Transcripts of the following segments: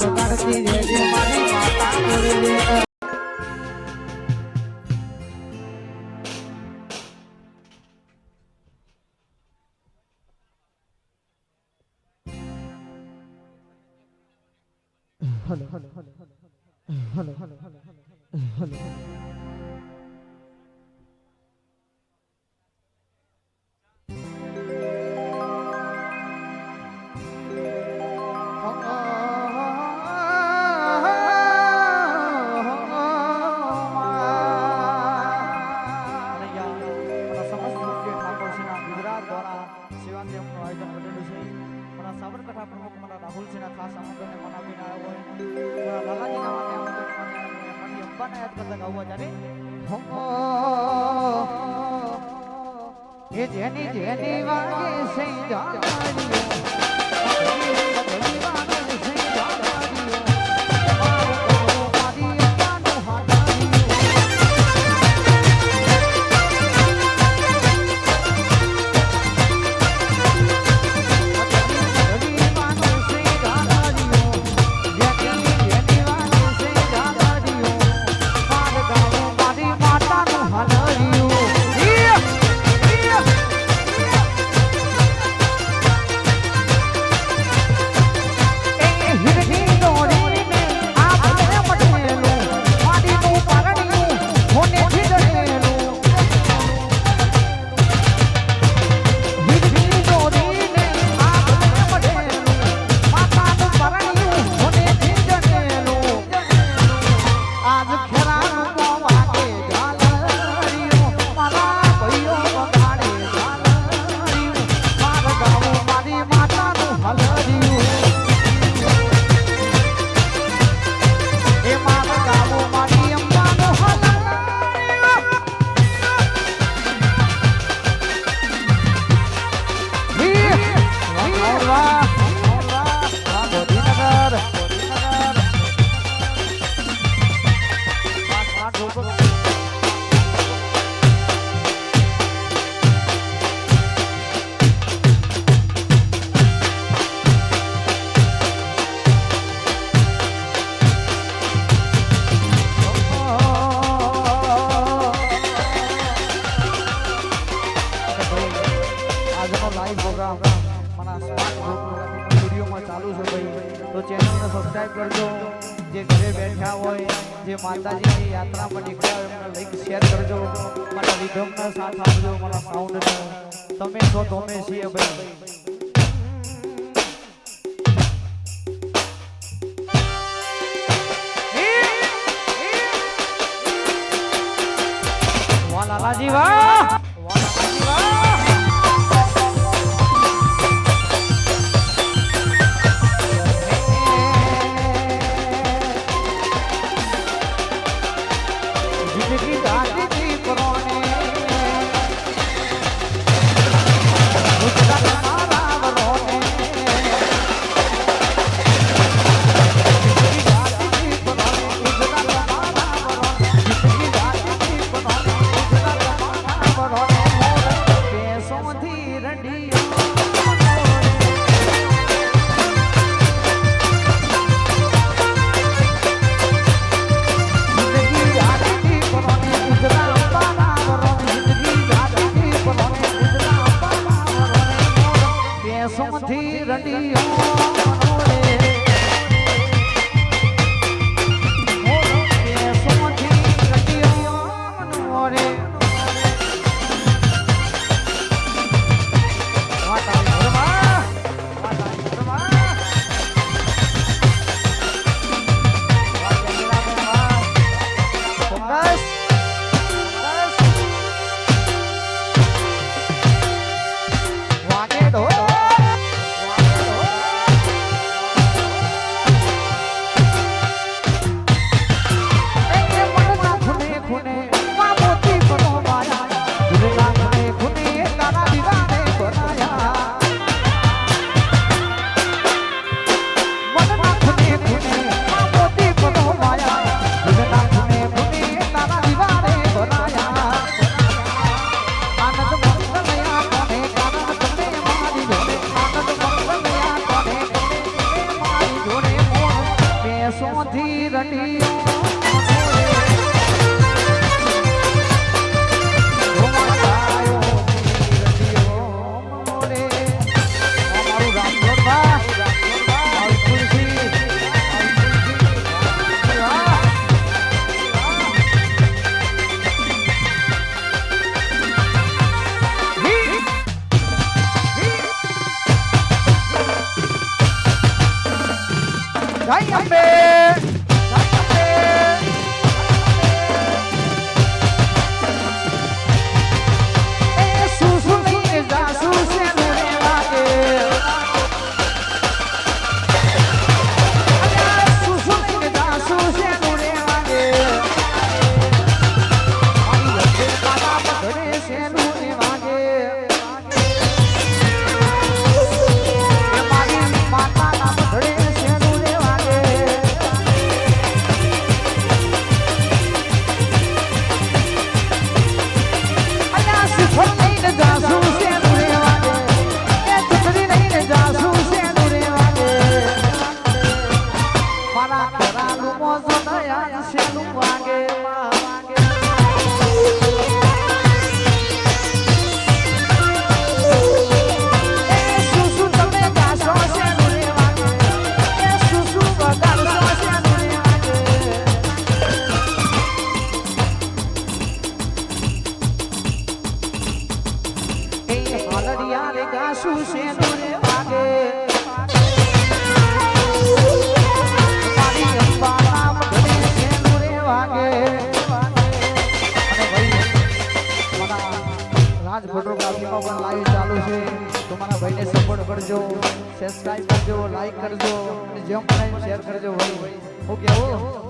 વગાડતી એ જેની જેની વાગે સૈ જાણીઓ 오빠 જે માતાજીની યાત્રામાં નીકળ્યા એમને લાઈક શેર કરજો. મારા વિધમનો સાથ આપજો, મારા સાઉન્ડનો તમે છો, તમે છીએ ભાઈ. લાલાજી વાહ! Rita. સબસ્ક્રાઇબ કરજો લાઈક કરજો અને જેમ પણ શેર કરજો ભાઈ. હું?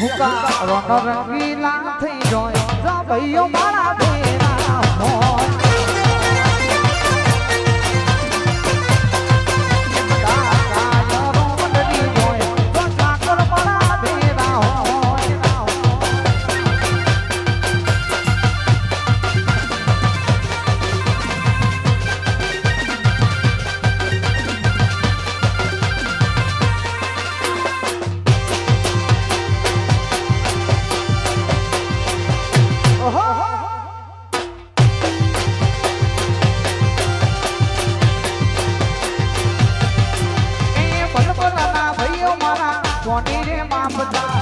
હુકા રંગીલા થઈ જાય જો ભાઈઓ મારા દેરા હો કોની રે માપતા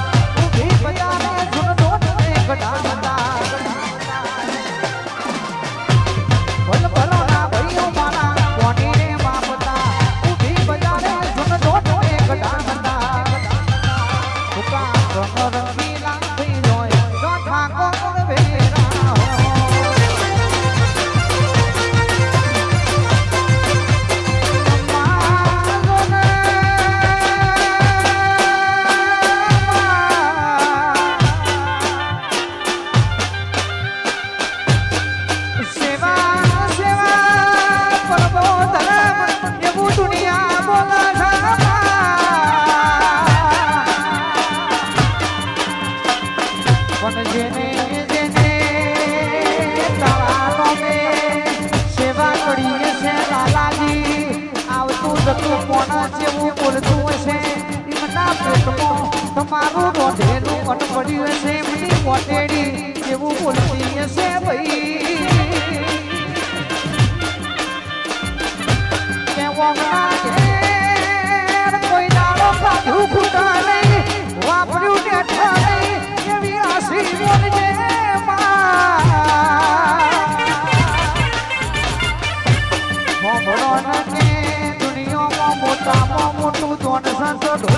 એ બોલતું હશે એમના પેટમાં તમારું રોંધેલું અન પડ્યું હશે એમની મોટેડી બોલતી હશે ભાઈ. કામો મોટું ધોન સાંસો તો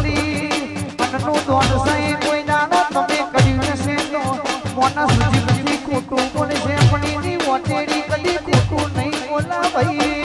મોના સુધી કદી કદી ખોટું નહીં બોલા ભાઈ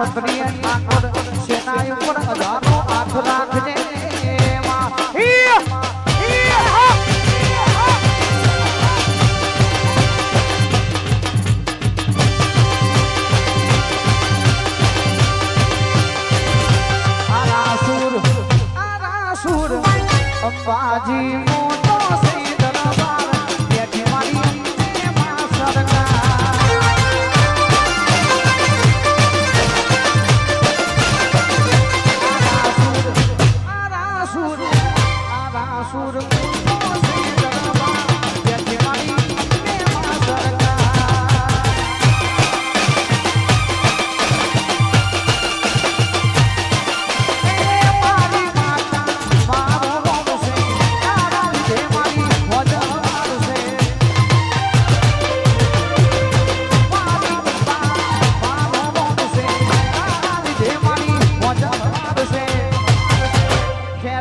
i'm Sabrina વાસુર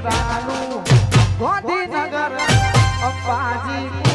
I don't know. Gandhinagar Ambaji.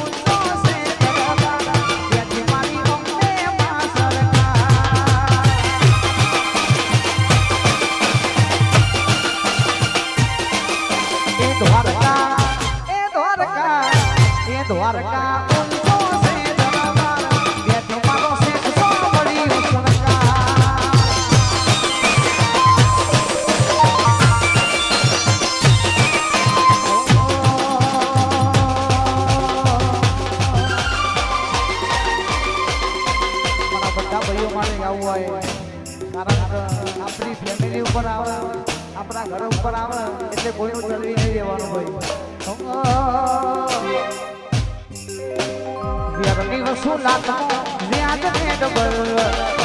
ઉપર આવે, આપણા ઘર ઉપર આવે, એટલે કોઈનું ચલવી નહીં દેવાનું હોય શું વસુ લાતા વ્યાજ ને ડબલ